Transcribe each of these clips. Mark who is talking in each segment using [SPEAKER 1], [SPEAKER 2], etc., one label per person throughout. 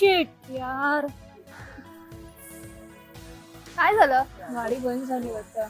[SPEAKER 1] यार.
[SPEAKER 2] काय झालं?
[SPEAKER 1] गाडी बंद झाली वाटतं.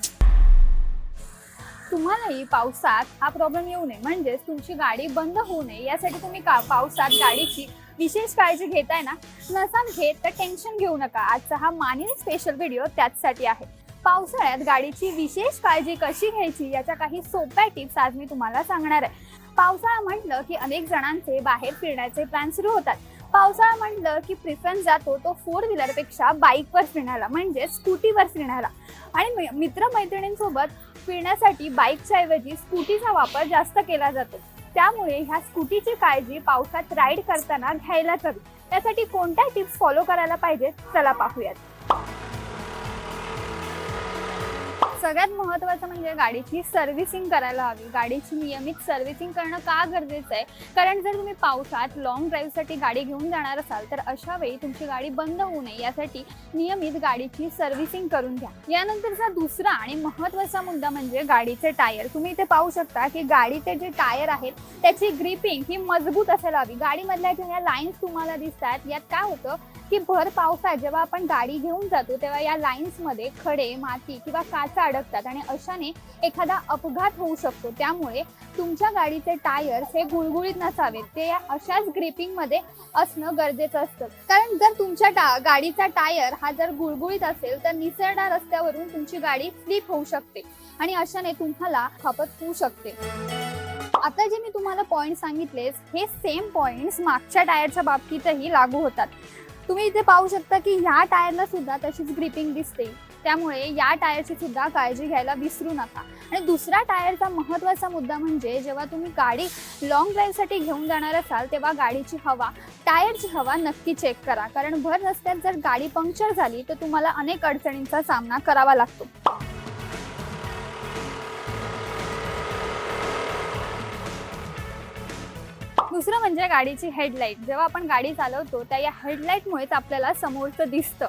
[SPEAKER 2] तुम्हालाही पावसात हा प्रॉब्लेम येऊ नये. म्हणजेच तुमची गाडी बंद होऊ नये. यासाठी तुम्ही का पावसात गाडीची विशेष काळजी घेताय ना? नसाल घेत तर टेन्शन घेऊ नका. आजचा हा मानिनी स्पेशल व्हिडिओ त्याचसाठी आहे. पावसाळ्यात गाडीची विशेष काळजी कशी घ्यायची? याच्या काही सोप्या टिप्स आज मी तुम्हाला सांगणार आहे. पावसाळा म्हटलं की अनेक जणांचे बाहेर फिरण्याचे प्लॅन सुरू होतात. पावसाळा म्हटलं की प्रिफरन्स जातो तो फोर व्हीलरपेक्षा बाईकवर फिरण्याला म्हणजे स्कूटीवर फिरण्याला आणि मित्रमैत्रिणींसोबत फिरण्यासाठी बाईकच्या ऐवजी स्कूटीचा वापर जास्त केला जातो. त्यामुळे ह्या स्कूटीची काळजी पावसात राईड करताना घ्यायलाच हवी. त्यासाठी कोणत्या टिप्स फॉलो करायला पाहिजेत? चला पाहूयात. सगळ्यात महत्त्वाचं म्हणजे गाडीची सर्व्हिसिंग करायला हवी. गाडीची नियमित सर्व्हिसिंग करणं का गरजेचं आहे? कारण जर तुम्ही पावसात लॉंग ड्राईव्हसाठी गाडी घेऊन जाणार असाल तर अशा वेळी तुमची गाडी बंद होऊ नये. यासाठी नियमित गाडीची सर्व्हिसिंग करून घ्या. यानंतरचा दुसरा आणि महत्त्वाचा मुद्दा म्हणजे गाडीचे टायर. तुम्ही इथे पाहू शकता की गाडीचे जे टायर आहेत त्याची ग्रिपिंग ही मजबूत असायला हवी. गाडीमधल्या ज्या ह्या लाईन्स तुम्हाला दिसतात. यात काय होतं? की भर पावसात जेव्हा आपण गाडी घेऊन जातो तेव्हा या लाईन्समध्ये खडे माती किंवा काचा अडकतात आणि अशाने एखादा अपघात होऊ शकतो. त्यामुळे तुमच्या गाडीचे टायर्स हे गुळगुळीत नसावेत. ते या अशाच ग्रिपिंगमध्ये असणं गरजेचं असतं. कारण जर तुमच्या टा गाडीचा टायर हा जर गुळगुळीत असेल तर निसरडा रस्त्यावरून तुमची गाडी स्लिप होऊ शकते आणि अशाने तुम्हाला खपत होऊ शकते. आता जे मी तुम्हाला पॉईंट सांगितले हे सेम पॉईंट्स मागच्या टायरच्या बाबतीतही लागू होतात. तुम्ही इथे पाहू शकता की ह्या टायरला सुद्धा तशीच ग्रिपिंग दिसते. त्यामुळे या टायरची सुद्धा काळजी घ्यायला विसरू नका. आणि दुसरा टायरचा महत्त्वाचा मुद्दा म्हणजे जेव्हा तुम्ही गाडी लॉंग ड्राईव्हसाठी घेऊन जाणार असाल तेव्हा गाडीची हवा टायरची हवा नक्की चेक करा. कारण भर रस्त्यात जर गाडी पंक्चर झाली तर तुम्हाला अनेक अडचणींचा सामना करावा लागतो. दुसरं म्हणजे गाडीची हेडलाईट जेव्हा आपण गाडी चालवतो त्या या हेडलाईटमुळेच आपल्याला समोरचं दिसतं.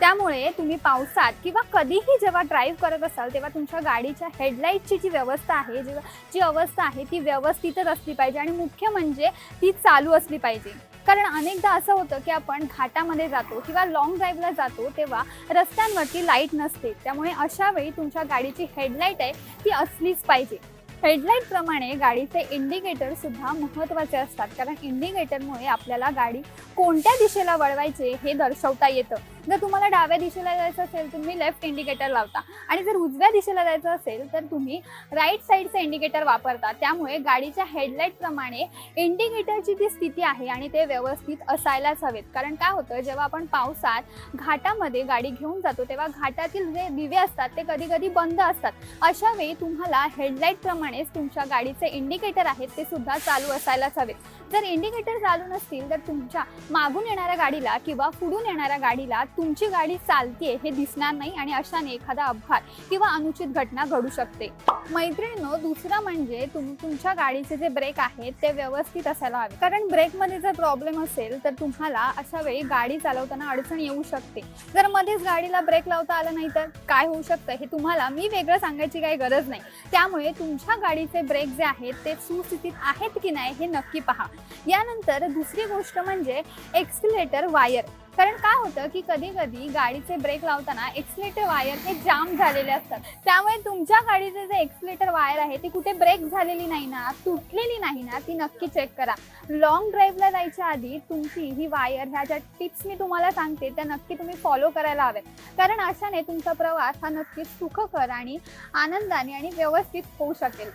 [SPEAKER 2] त्यामुळे तुम्ही पावसात किंवा कधीही जेव्हा ड्राईव्ह करत असाल तेव्हा तुमच्या गाडीच्या हेडलाईटची जी व्यवस्था आहे जेव्हा जी अवस्था आहे ती व्यवस्थितच असली पाहिजे आणि मुख्य म्हणजे ती चालू असली पाहिजे. कारण अनेकदा असं होतं की आपण घाटामध्ये जातो किंवा लॉंग ड्राईव्हला जातो तेव्हा रस्त्यांवरती लाइट नसते. त्यामुळे अशा वेळी तुमच्या गाडीची हेडलाईट आहे ती असलीच पाहिजे. हेडलाईट प्रमाणे गाडीचे इंडिकेटर सुद्धा महत्त्वाचे असतात. कारण इंडिकेटरमुळे आपल्याला गाडी कोणत्या दिशेला वळवायचे हे दर्शवता येतं. जर तुम्हाला डाव्या दिशेला जायचं असेल तुम्ही लेफ्ट इंडिकेटर लावता. आणि जर उजव्या दिशेला जायचं असेल तर तुम्ही राईट साईडचं इंडिकेटर वापरता. त्यामुळे गाडीच्या हेडलाईट प्रमाणे इंडिकेटरची जी स्थिती आहे आणि ते व्यवस्थित असायलाच हवेत. कारण काय होतं जेव्हा आपण पावसात घाटामध्ये गाडी घेऊन जातो तेव्हा घाटातील जे दिवे असतात ते कधी कधी बंद असतात. अशा वेळी तुम्हाला हेडलाईट प्रमाणेच तुमच्या गाडीचे इंडिकेटर आहेत ते सुद्धा चालू असायलाच हवेत. जर इंडिकेटर चालू नसतील तर तुमच्या मागून येणाऱ्या गाडीला किंवा पुढून येणाऱ्या गाडीला तुमची गाडी चालतीये हे दिसणार नाही आणि अशाने एखादा अपघात किंवा अनुचित घटना घडू शकते. मैत्रिणीनो दुसरं म्हणजे तुम तुमच्या गाडीचे जे ब्रेक आहेत ते व्यवस्थित असायला हवे. कारण ब्रेकमध्ये जर प्रॉब्लेम असेल तर तुम्हाला अशा वेळी गाडी चालवताना अडचण येऊ शकते. जर मध्येच गाडीला ब्रेक लावता आलं नाही तर काय होऊ शकतं हे तुम्हाला मी वेगळं सांगायची काही गरज नाही. त्यामुळे तुमच्या गाडीचे ब्रेक जे आहेत ते सुस्थितीत आहेत की नाही हे नक्की पहा. यानंतर दुसरी गोष्ट म्हणजे एक्सिलेटर वायर कारण काय होतं की कधी कधी गाडीचे ब्रेक लावताना एक्सलेटर वायर हे जाम झालेले असतात. त्यामुळे तुमच्या गाडीचे जे एक्सलेटर वायर आहे ती कुठे ब्रेक झालेली नाही ना तुटलेली नाही ना ती नक्की चेक करा. लॉंग ड्राईव्हला जायच्या आधी तुमची ही वायर ह्या ज्या टिप्स मी तुम्हाला सांगते त्या नक्की तुम्ही फॉलो करायला हव्यात कारण अशाने तुमचा प्रवास हा नक्कीच सुखकर आणि आनंदाने आणि व्यवस्थित होऊ शकेल.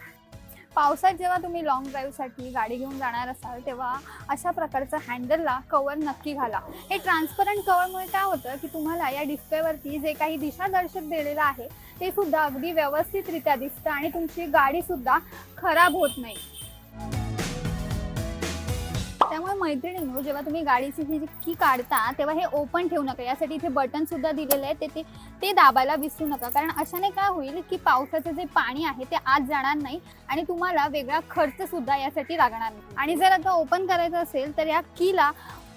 [SPEAKER 2] पावसात जेव्हा तुम्ही लॉंग ड्राईव्हसाठी गाडी घेऊन जाणार असाल तेव्हा अशा प्रकारचं हँडलला कवर नक्की घाला. हे ट्रान्सपरंट कवरमुळे काय होतं की तुम्हाला या डिस्प्लेवरती जे काही दिशादर्शक दिलेलं आहे ते सुद्धा अगदी व्यवस्थितरित्या दिसतं आणि तुमची गाडी सुद्धा खराब होत नाही. त्यामुळे मैत्रिणींनो जेव्हा तुम्ही गाडीची ही जी की काढता तेव्हा हे ओपन ठेवू नका. यासाठी इथे बटन सुद्धा दिलेलं आहे. ते ते ते दाबायला विसरू नका. कारण अशाने काय होईल की पावसाचं जे पाणी आहे ते आत जाणार नाही आणि तुम्हाला वेगळा खर्च सुद्धा यासाठी लागणार नाही. आणि जर आता ओपन करायचं असेल तर या कीला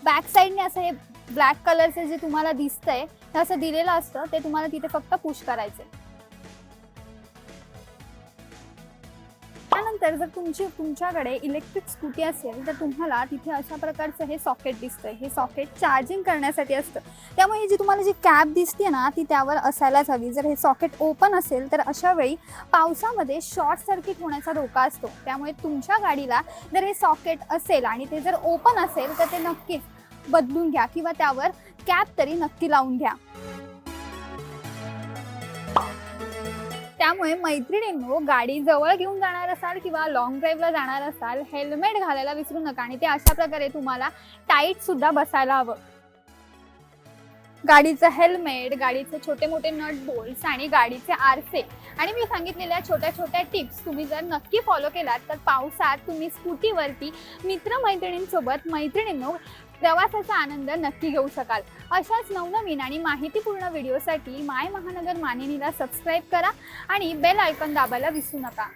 [SPEAKER 2] बॅक साईडने असं हे ब्लॅक कलरचं जे तुम्हाला दिसतंय ते असं दिलेलं असतं ते तुम्हाला तिथे फक्त पुश करायचं त्यानंतर जर तुमची तुमच्याकडे इलेक्ट्रिक स्कूटी असेल तर तुम्हाला तिथे अशा प्रकारचं हे सॉकेट दिसतं हे सॉकेट चार्जिंग करण्यासाठी असतं. त्यामुळे जी तुम्हाला जी कॅब दिसते ना ती त्यावर असायलाच हवी. जर हे सॉकेट ओपन असेल तर अशा वेळी पावसामध्ये शॉर्ट सर्किट होण्याचा धोका असतो. त्यामुळे तुमच्या गाडीला जर हे सॉकेट असेल आणि ते जर ओपन असेल तर ते नक्कीच बदलून घ्या किंवा त्यावर कॅप तरी नक्की लावून घ्या. त्यामुळे मैत्रिणींनो गाडी जवळ घेऊन जाणार असाल किंवा लॉंग ड्राईव्हला जाणार असाल हेल्मेट घालायला विसरू नका आणि ते अशा प्रकारे तुम्हाला टाईट सुद्धा बसायला हवं. गाडीचं हेल्मेट गाडीचे छोटे मोठे नट बोल्ट्स आणि गाडीचे आरसे. आणि मी सांगितलेल्या छोट्या छोट्या टिप्स तुम्ही जर नक्की फॉलो केलात तर पावसात तुम्ही स्कूटीवरती मित्रमैत्रिणींसोबत मैत्रिणींनो प्रवासाचा आनंद नक्की घेऊ शकाल. अशाच नवनवीन आणि माहितीपूर्ण व्हिडिओसाठी माय महानगर मानिनीला सबस्क्राईब करा आणि बेल आयकॉन दाबायला विसरू नका.